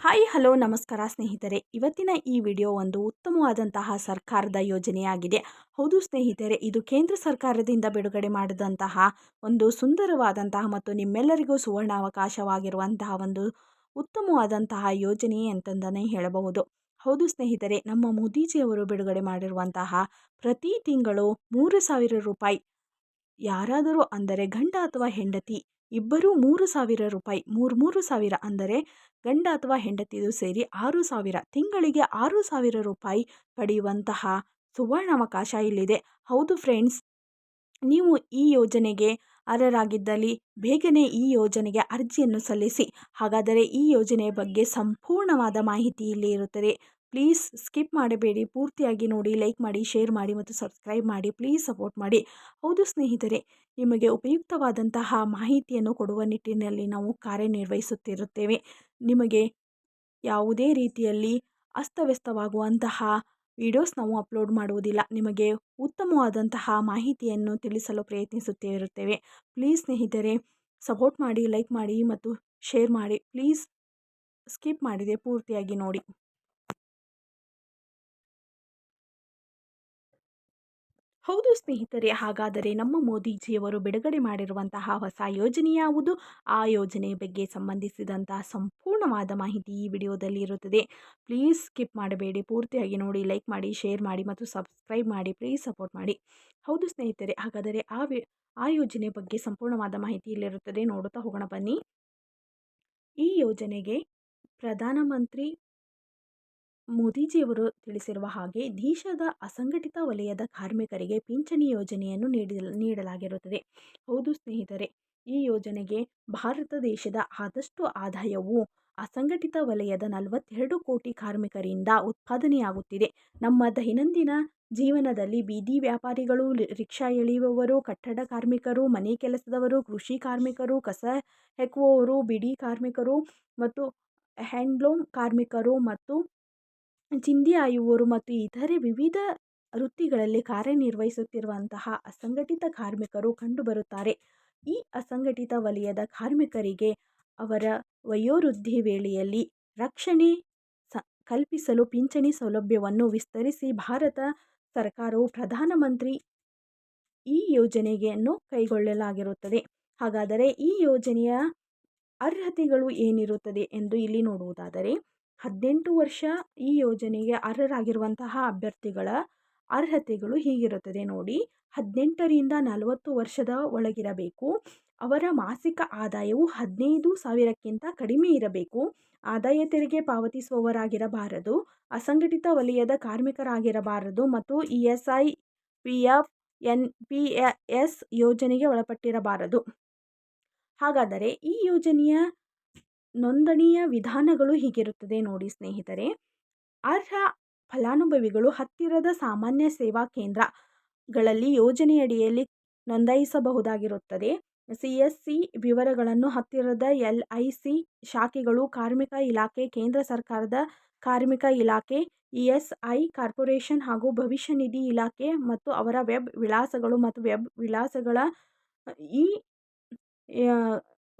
Hi, hello, ನಮಸ್ಕಾರ ಸ್ನೇಹಿತರೆ. ಇವತ್ತಿನ ಈ ವಿಡಿಯೋ ಒಂದು ಉತ್ತಮವಾದಂತಹ ಸರ್ಕಾರದ ಯೋಜನೆಯಾಗಿದೆ. ಹೌದು ಸ್ನೇಹಿತರೆ, ಇದು ಕೇಂದ್ರ ಸರ್ಕಾರದಿಂದ ಬಿಡುಗಡೆ ಮಾಡಿದಂತಹ ಒಂದು ಸುಂದರವಾದಂತಹ ಮತ್ತು ನಿಮ್ಮೆಲ್ಲರಿಗೂ ಸುವರ್ಣಾವಕಾಶವಾಗಿರುವಂತಹ ಒಂದು ಉತ್ತಮವಾದಂತಹ ಯೋಜನೆ ಅಂತಂದನೇ ಹೇಳಬಹುದು. ಹೌದು ಸ್ನೇಹಿತರೆ, ನಮ್ಮ ಮೋದಿಜಿಯವರು ಬಿಡುಗಡೆ ಮಾಡಿರುವಂತಹ ಪ್ರತಿ ತಿಂಗಳು ಮೂರು ಸಾವಿರ ರೂಪಾಯಿ ಯಾರಾದರೂ ಅಂದರೆ ಗಂಡ ಅಥವಾ ಹೆಂಡತಿ, ಇಬ್ಬರೂ ಮೂರು ಸಾವಿರ ರೂಪಾಯಿ, ಮೂರು ಮೂರು ಸಾವಿರ ಅಂದರೆ ಗಂಡ ಅಥವಾ ಹೆಂಡತಿದು ಸೇರಿ ಆರು ಸಾವಿರ, ತಿಂಗಳಿಗೆ ಆರು ಸಾವಿರ ರೂಪಾಯಿ ಪಡೆಯುವಂತಹ ಸುವರ್ಣಾವಕಾಶ ಇಲ್ಲಿದೆ. ಹೌದು ಫ್ರೆಂಡ್ಸ್ ನೀವು ಈ ಯೋಜನೆಗೆ ಅರ್ಹರಾಗಿದ್ದಲ್ಲಿ ಬೇಗನೆ ಈ ಯೋಜನೆಗೆ ಅರ್ಜಿಯನ್ನು ಸಲ್ಲಿಸಿ. ಹಾಗಾದರೆ ಈ ಯೋಜನೆಯ ಬಗ್ಗೆ ಸಂಪೂರ್ಣವಾದ ಮಾಹಿತಿ ಇಲ್ಲಿ ಇರುತ್ತದೆ. ಪ್ಲೀಸ್ ಸ್ಕಿಪ್ ಮಾಡಬೇಡಿ, ಪೂರ್ತಿಯಾಗಿ ನೋಡಿ, ಲೈಕ್ ಮಾಡಿ, ಶೇರ್ ಮಾಡಿ ಮತ್ತು ಸಬ್ಸ್ಕ್ರೈಬ್ ಮಾಡಿ, ಪ್ಲೀಸ್ ಸಪೋರ್ಟ್ ಮಾಡಿ. ಹೌದು ಸ್ನೇಹಿತರೆ, ನಿಮಗೆ ಉಪಯುಕ್ತವಾದಂತಹ ಮಾಹಿತಿಯನ್ನು ಕೊಡುವ ನಿಟ್ಟಿನಲ್ಲಿ ನಾವು ಕಾರ್ಯನಿರ್ವಹಿಸುತ್ತಿರುತ್ತೇವೆ. ನಿಮಗೆ ಯಾವುದೇ ರೀತಿಯಲ್ಲಿ ಅಸ್ತವ್ಯಸ್ತವಾಗುವಂತಹ ವಿಡಿಯೋಸ್ ನಾವು ಅಪ್ಲೋಡ್ ಮಾಡುವುದಿಲ್ಲ. ನಿಮಗೆ ಉತ್ತಮವಾದಂತಹ ಮಾಹಿತಿಯನ್ನು ತಿಳಿಸಲು ಪ್ರಯತ್ನಿಸುತ್ತಿರುತ್ತೇವೆ. ಪ್ಲೀಸ್ ಸ್ನೇಹಿತರೆ, ಸಪೋರ್ಟ್ ಮಾಡಿ, ಲೈಕ್ ಮಾಡಿ ಮತ್ತು ಶೇರ್ ಮಾಡಿ. ಪ್ಲೀಸ್ ಸ್ಕಿಪ್ ಮಾಡಿದೆ, ಪೂರ್ತಿಯಾಗಿ ನೋಡಿ. ಹೌದು ಸ್ನೇಹಿತರೆ, ಹಾಗಾದರೆ ನಮ್ಮ ಮೋದಿಜಿಯವರು ಬಿಡುಗಡೆ ಮಾಡಿರುವಂತಹ ಹೊಸ ಯೋಜನೆ ಯಾವುದು? ಆ ಯೋಜನೆ ಬಗ್ಗೆ ಸಂಬಂಧಿಸಿದಂತಹ ಸಂಪೂರ್ಣವಾದ ಮಾಹಿತಿ ಈ ವಿಡಿಯೋದಲ್ಲಿ ಇರುತ್ತದೆ. ಪ್ಲೀಸ್ ಸ್ಕಿಪ್ ಮಾಡಬೇಡಿ, ಪೂರ್ತಿಯಾಗಿ ನೋಡಿ, ಲೈಕ್ ಮಾಡಿ, ಶೇರ್ ಮಾಡಿ ಮತ್ತು ಸಬ್ಸ್ಕ್ರೈಬ್ ಮಾಡಿ, ಪ್ಲೀಸ್ ಸಪೋರ್ಟ್ ಮಾಡಿ. ಹೌದು ಸ್ನೇಹಿತರೆ, ಹಾಗಾದರೆ ಆ ಆ ಯೋಜನೆ ಬಗ್ಗೆ ಸಂಪೂರ್ಣವಾದ ಮಾಹಿತಿ ಇಲ್ಲಿರುತ್ತದೆ, ನೋಡುತ್ತಾ ಹೋಗೋಣ ಬನ್ನಿ. ಈ ಯೋಜನೆಗೆ ಪ್ರಧಾನಮಂತ್ರಿ ಮೋದಿಜಿಯವರು ತಿಳಿಸಿರುವ ಹಾಗೆ ದೇಶದ ಅಸಂಘಟಿತ ವಲಯದ ಕಾರ್ಮಿಕರಿಗೆ ಪಿಂಚಣಿ ಯೋಜನೆಯನ್ನು ನೀಡಿ ನೀಡಲಾಗಿರುತ್ತದೆ. ಹೌದು ಸ್ನೇಹಿತರೆ, ಈ ಯೋಜನೆಗೆ ಭಾರತ ದೇಶದ ಆದಷ್ಟು ಆದಾಯವು ಅಸಂಘಟಿತ ವಲಯದ ನಲವತ್ತೆರಡು ಕೋಟಿ ಕಾರ್ಮಿಕರಿಂದ ಉತ್ಪಾದನೆಯಾಗುತ್ತಿದೆ. ನಮ್ಮ ದೈನಂದಿನ ಜೀವನದಲ್ಲಿ ಬೀದಿ ವ್ಯಾಪಾರಿಗಳು, ರಿಕ್ಷಾ ಎಳೆಯುವವರು, ಕಟ್ಟಡ ಕಾರ್ಮಿಕರು, ಮನೆ ಕೆಲಸದವರು, ಕೃಷಿ ಕಾರ್ಮಿಕರು, ಕಸ ಹೆಕ್ಕುವವರು ಬಿಡಿ ಕಾರ್ಮಿಕರು ಮತ್ತು ಹ್ಯಾಂಡ್ಲೂಮ್ ಕಾರ್ಮಿಕರು ಮತ್ತು ಚಿಂದಿ ಆಯುವವರು ಮತ್ತು ಇತರೆ ವಿವಿಧ ವೃತ್ತಿಗಳಲ್ಲಿ ಕಾರ್ಯನಿರ್ವಹಿಸುತ್ತಿರುವಂತಹ ಅಸಂಘಟಿತ ಕಾರ್ಮಿಕರು ಕಂಡುಬರುತ್ತಾರೆ. ಈ ಅಸಂಘಟಿತ ವಲಯದ ಕಾರ್ಮಿಕರಿಗೆ ಅವರ ವಯೋವೃದ್ಧಿ ವೇಳೆಯಲ್ಲಿ ರಕ್ಷಣೆ ಸ, ಕಲ್ಪಿಸಲು ಪಿಂಚಣಿ ಸೌಲಭ್ಯವನ್ನು ವಿಸ್ತರಿಸಿ ಭಾರತ ಸರ್ಕಾರವು ಪ್ರಧಾನಮಂತ್ರಿ ಈ ಯೋಜನೆಯನ್ನು ಕೈಗೊಳ್ಳಲಾಗಿರುತ್ತದೆ. ಹಾಗಾದರೆ ಈ ಯೋಜನೆಯ ಅರ್ಹತೆಗಳು ಏನಿರುತ್ತದೆ ಎಂದು ಇಲ್ಲಿ ನೋಡುವುದಾದರೆ ಹದಿನೆಂಟು ವರ್ಷ ಈ ಯೋಜನೆಗೆ ಅರ್ಹರಾಗಿರುವಂತಹ ಅಭ್ಯರ್ಥಿಗಳ ಅರ್ಹತೆಗಳು ಹೀಗಿರುತ್ತದೆ. ನೋಡಿ ಹದಿನೆಂಟರಿಂದ ನಲವತ್ತು ವರ್ಷದ ಒಳಗಿರಬೇಕು. ಅವರ ಮಾಸಿಕ ಆದಾಯವು ಹದಿನೈದು ಸಾವಿರಕ್ಕಿಂತ ಕಡಿಮೆ ಇರಬೇಕು. ಆದಾಯ ತೆರಿಗೆ ಪಾವತಿಸುವವರಾಗಿರಬಾರದು. ಅಸಂಘಟಿತ ವಲಯದ ಕಾರ್ಮಿಕರಾಗಿರಬಾರದು ಮತ್ತು E S I, P F, N, P S ಯೋಜನೆಗೆ ಒಳಪಟ್ಟಿರಬಾರದು. ಹಾಗಾದರೆ ಈ ಯೋಜನೆಯ ನೋಂದಣಿಯ ವಿಧಾನಗಳು ಹೀಗಿರುತ್ತದೆ ನೋಡಿ ಸ್ನೇಹಿತರೆ. ಅರ್ಹ ಫಲಾನುಭವಿಗಳು ಹತ್ತಿರದ ಸಾಮಾನ್ಯ ಸೇವಾ ಕೇಂದ್ರಗಳಲ್ಲಿ ಯೋಜನೆಯಡಿಯಲ್ಲಿ ನೋಂದಾಯಿಸಬಹುದಾಗಿರುತ್ತದೆ. ಸಿ ಎಸ್ ಸಿ ವಿವರಗಳನ್ನು ಹತ್ತಿರದ ಎಲ್ ಐ ಸಿ ಶಾಖೆಗಳು, ಕಾರ್ಮಿಕ ಇಲಾಖೆ, ಕೇಂದ್ರ ಸರ್ಕಾರದ ಕಾರ್ಮಿಕ ಇಲಾಖೆ ಇ ಎಸ್ ಐ ಕಾರ್ಪೊರೇಷನ್ ಹಾಗೂ ಭವಿಷ್ಯ ನಿಧಿ ಇಲಾಖೆ ಮತ್ತು ಅವರ ವೆಬ್ ವಿಳಾಸಗಳು ಮತ್ತು ವೆಬ್ ವಿಳಾಸಗಳ ಈ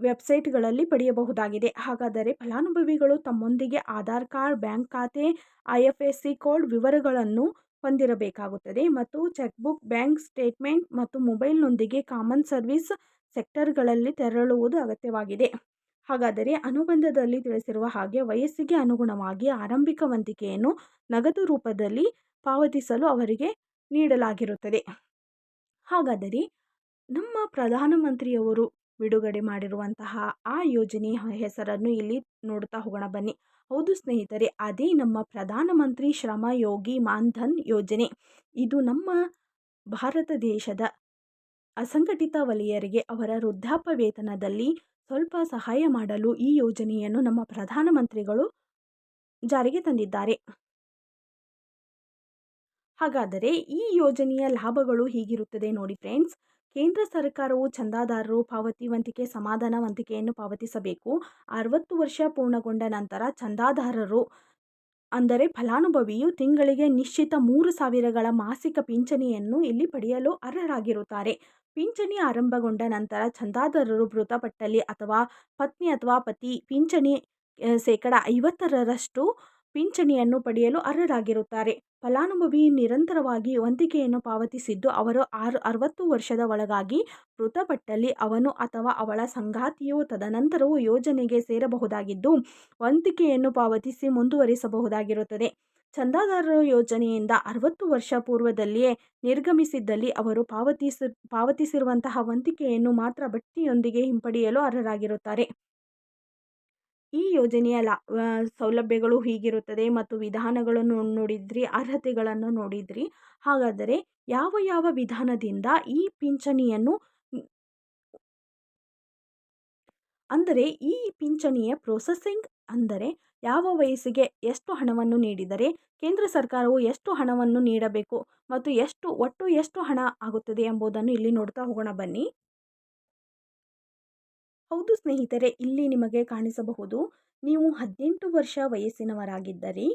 ವೆಬ್ಸೈಟ್ಗಳಲ್ಲಿ ಪಡೆಯಬಹುದಾಗಿದೆ. ಹಾಗಾದರೆ ಫಲಾನುಭವಿಗಳು ತಮ್ಮೊಂದಿಗೆ ಆಧಾರ್ ಕಾರ್ಡ್, ಬ್ಯಾಂಕ್ ಖಾತೆ, I F S C code ವಿವರಗಳನ್ನು ಹೊಂದಿರಬೇಕಾಗುತ್ತದೆ ಮತ್ತು ಚೆಕ್ಬುಕ್, ಬ್ಯಾಂಕ್ ಸ್ಟೇಟ್ಮೆಂಟ್ ಮತ್ತು ಮೊಬೈಲ್ನೊಂದಿಗೆ ಕಾಮನ್ ಸರ್ವಿಸ್ ಸೆಕ್ಟರ್ಗಳಲ್ಲಿ ತೆರಳುವುದು ಅಗತ್ಯವಾಗಿದೆ. ಹಾಗಾದರೆ ಅನುಬಂಧದಲ್ಲಿ ತಿಳಿಸಿರುವ ಹಾಗೆ ವಯಸ್ಸಿಗೆ ಅನುಗುಣವಾಗಿ ಆರಂಭಿಕ ವಂತಿಕೆಯನ್ನು ನಗದು ರೂಪದಲ್ಲಿ ಪಾವತಿಸಲು ಅವರಿಗೆ ನೀಡಲಾಗಿರುತ್ತದೆ. ಹಾಗಾದರೆ ನಮ್ಮ ಪ್ರಧಾನಮಂತ್ರಿಯವರು ಬಿಡುಗಡೆ ಮಾಡಿರುವಂತಹ ಆ ಯೋಜನೆಯ ಹೆಸರನ್ನು ಇಲ್ಲಿ ನೋಡ್ತಾ ಹೋಗೋಣ ಬನ್ನಿ. ಹೌದು ಸ್ನೇಹಿತರೆ, ಅದೇ ನಮ್ಮ ಪ್ರಧಾನಮಂತ್ರಿ ಶ್ರಮ ಯೋಗಿ ಮಾನ್ಧನ್ ಯೋಜನೆ. ಇದು ನಮ್ಮ ಭಾರತ ದೇಶದ ಅಸಂಘಟಿತ ವಲಯರಿಗೆ ಅವರ ವೃದ್ಧಾಪ್ಯ ವೇತನದಲ್ಲಿ ಸ್ವಲ್ಪ ಸಹಾಯ ಮಾಡಲು ಈ ಯೋಜನೆಯನ್ನು ನಮ್ಮ ಪ್ರಧಾನಮಂತ್ರಿಗಳು ಜಾರಿಗೆ ತಂದಿದ್ದಾರೆ. ಹಾಗಾದರೆ ಈ ಯೋಜನೆಯ ಲಾಭಗಳು ಹೀಗಿರುತ್ತದೆ ನೋಡಿ ಫ್ರೆಂಡ್ಸ್. ಕೇಂದ್ರ ಸರ್ಕಾರವು ಚಂದಾದಾರರು ಪಾವತಿ ವಂತಿಕೆ ಸಮಾಧಾನ ವಂತಿಕೆಯನ್ನು ಪಾವತಿಸಬೇಕು. ಅರವತ್ತು ವರ್ಷ ಪೂರ್ಣಗೊಂಡ ನಂತರ ಚಂದಾದಾರರು ಅಂದರೆ ಫಲಾನುಭವಿಯು ತಿಂಗಳಿಗೆ ನಿಶ್ಚಿತ ಮೂರು ಸಾವಿರಗಳ ಮಾಸಿಕ ಪಿಂಚಣಿಯನ್ನು ಇಲ್ಲಿ ಪಡೆಯಲು ಅರ್ಹರಾಗಿರುತ್ತಾರೆ. ಪಿಂಚಣಿ ಆರಂಭಗೊಂಡ ನಂತರ ಚಂದಾದಾರರು ಮೃತಪಟ್ಟಲ್ಲಿ ಅಥವಾ ಪತ್ನಿ ಅಥವಾ ಪತಿ ಪಿಂಚಣಿ ಶೇಕಡ ಐವತ್ತರಷ್ಟು ಪಿಂಚಣಿಯನ್ನು ಪಡೆಯಲು ಅರ್ಹರಾಗಿರುತ್ತಾರೆ. ಫಲಾನುಭವಿ ನಿರಂತರವಾಗಿ ವಂತಿಕೆಯನ್ನು ಪಾವತಿಸಿದ್ದು ಅವರು ಆರು, ಅರವತ್ತು ವರ್ಷದ ಒಳಗಾಗಿ ಮೃತಪಟ್ಟಲ್ಲಿ ಅವನು ಅಥವಾ ಅವಳ ಸಂಗಾತಿಯು ತದನಂತರವೂ ಯೋಜನೆಗೆ ಸೇರಬಹುದಾಗಿದ್ದು, ವಂತಿಕೆಯನ್ನು ಪಾವತಿಸಿ ಮುಂದುವರಿಸಬಹುದಾಗಿರುತ್ತದೆ. ಚಂದಾದಾರರು ಯೋಜನೆಯಿಂದ ಅರವತ್ತು ವರ್ಷ ಪೂರ್ವದಲ್ಲಿಯೇ ನಿರ್ಗಮಿಸಿದ್ದಲ್ಲಿ ಅವರು ಪಾವತಿಸಿ, ಪಾವತಿಸಿರುವಂತಹ ವಂತಿಕೆಯನ್ನು ಮಾತ್ರ ಬಡ್ತಿಯೊಂದಿಗೆ ಹಿಂಪಡೆಯಲು ಅರ್ಹರಾಗಿರುತ್ತಾರೆ. ಈ ಯೋಜನೆಯ ಲಾ ಸೌಲಭ್ಯಗಳು ಹೀಗಿರುತ್ತದೆ ಮತ್ತು ವಿಧಾನಗಳನ್ನು ನೋಡಿದ್ರಿ, ಅರ್ಹತೆಗಳನ್ನು ನೋಡಿದ್ರಿ. ಹಾಗಾದರೆ ಯಾವ ಯಾವ ವಿಧಾನದಿಂದ ಈ ಪಿಂಚಣಿಯನ್ನು ಅಂದರೆ ಈ ಪಿಂಚಣಿಯ ಪ್ರೊಸೆಸಿಂಗ್ ಅಂದರೆ ಯಾವ ವಯಸ್ಸಿಗೆ ಎಷ್ಟು ಹಣವನ್ನು ನೀಡಿದರೆ, ಕೇಂದ್ರ ಸರ್ಕಾರವು ಎಷ್ಟು ಹಣವನ್ನು ನೀಡಬೇಕು ಮತ್ತು ಎಷ್ಟು, ಒಟ್ಟು ಎಷ್ಟು ಹಣ ಆಗುತ್ತದೆ ಎಂಬುದನ್ನು ಇಲ್ಲಿ ನೋಡ್ತಾ ಹೋಗೋಣ ಬನ್ನಿ. ಹೌದು ಸ್ನೇಹಿತರೆ, ಇಲ್ಲಿ ನಿಮಗೆ ಕಾಣಿಸಬಹುದು. ನೀವು ಹದಿನೆಂಟು ವರ್ಷ ವಯಸ್ಸಿನವರಾಗಿದ್ದರೆ,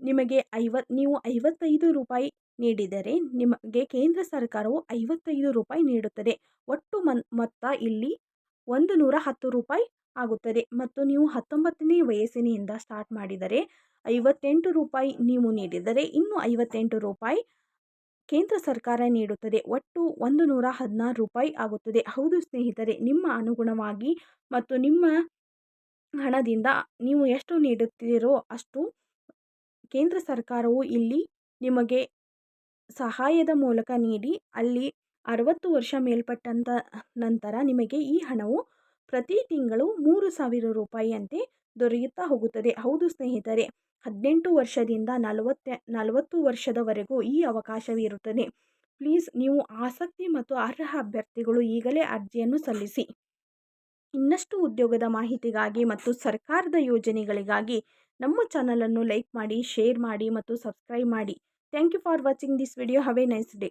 ನಿಮಗೆ ಐವತ್, ನೀವು ಐವತ್ತೈದು ರೂಪಾಯಿ ನೀಡಿದರೆ, ನಿಮಗೆ ಕೇಂದ್ರ ಸರ್ಕಾರವು ಐವತ್ತೈದು ರೂಪಾಯಿ ನೀಡುತ್ತದೆ. ಒಟ್ಟು ಮೊತ್ತ ಇಲ್ಲಿ ಒಂದು ನೂರ ಹತ್ತು ರೂಪಾಯಿ ಆಗುತ್ತದೆ. ಮತ್ತು ನೀವು ಹತ್ತೊಂಬತ್ತನೇ ವಯಸ್ಸಿನಿಂದ ಸ್ಟಾರ್ಟ್ ಮಾಡಿದರೆ, ಐವತ್ತೆಂಟು ರೂಪಾಯಿ ನೀವು ನೀಡಿದರೆ, ಇನ್ನೂ ಐವತ್ತೆಂಟು ರೂಪಾಯಿ ಕೇಂದ್ರ ಸರ್ಕಾರ ನೀಡುತ್ತದೆ. ಒಟ್ಟು ಒಂದು ನೂರ ಹದಿನಾರು ರೂಪಾಯಿ ಆಗುತ್ತದೆ. ಹೌದು ಸ್ನೇಹಿತರೆ, ನಿಮ್ಮ ಅನುಗುಣವಾಗಿ ಮತ್ತು ನಿಮ್ಮ ಹಣದಿಂದ ನೀವು ಎಷ್ಟು ನೀಡುತ್ತೀರೋ ಅಷ್ಟು ಕೇಂದ್ರ ಸರ್ಕಾರವು ಇಲ್ಲಿ ನಿಮಗೆ ಸಹಾಯದ ಮೂಲಕ ನೀಡಿ, ಅಲ್ಲಿ ಅರವತ್ತು ವರ್ಷ ಮೇಲ್ಪಟ್ಟಂತ ನಂತರ ನಿಮಗೆ ಈ ಹಣವು ಪ್ರತಿ ತಿಂಗಳು ಮೂರು ಸಾವಿರ ರೂಪಾಯಿಯಂತೆ ದೊರೆಯುತ್ತಾ ಹೋಗುತ್ತದೆ. ಹೌದು ಸ್ನೇಹಿತರೆ, ಹದಿನೆಂಟು ವರ್ಷದಿಂದ ನಲವತ್ತ ನಲವತ್ತು ವರ್ಷದವರೆಗೂ ಈ ಅವಕಾಶವಿರುತ್ತದೆ ಪ್ಲೀಸ್, ನೀವು ಆಸಕ್ತಿ ಮತ್ತು ಅರ್ಹ ಅಭ್ಯರ್ಥಿಗಳು ಈಗಲೇ ಅರ್ಜಿಯನ್ನು ಸಲ್ಲಿಸಿ. ಇನ್ನಷ್ಟು ಉದ್ಯೋಗದ ಮಾಹಿತಿಗಾಗಿ ಮತ್ತು ಸರ್ಕಾರದ ಯೋಜನೆಗಳಿಗಾಗಿ ನಮ್ಮ ಚಾನಲನ್ನು ಲೈಕ್ ಮಾಡಿ, ಶೇರ್ ಮಾಡಿ ಮತ್ತು ಸಬ್ಸ್ಕ್ರೈಬ್ ಮಾಡಿ. Thank you for watching this video. Have a nice day.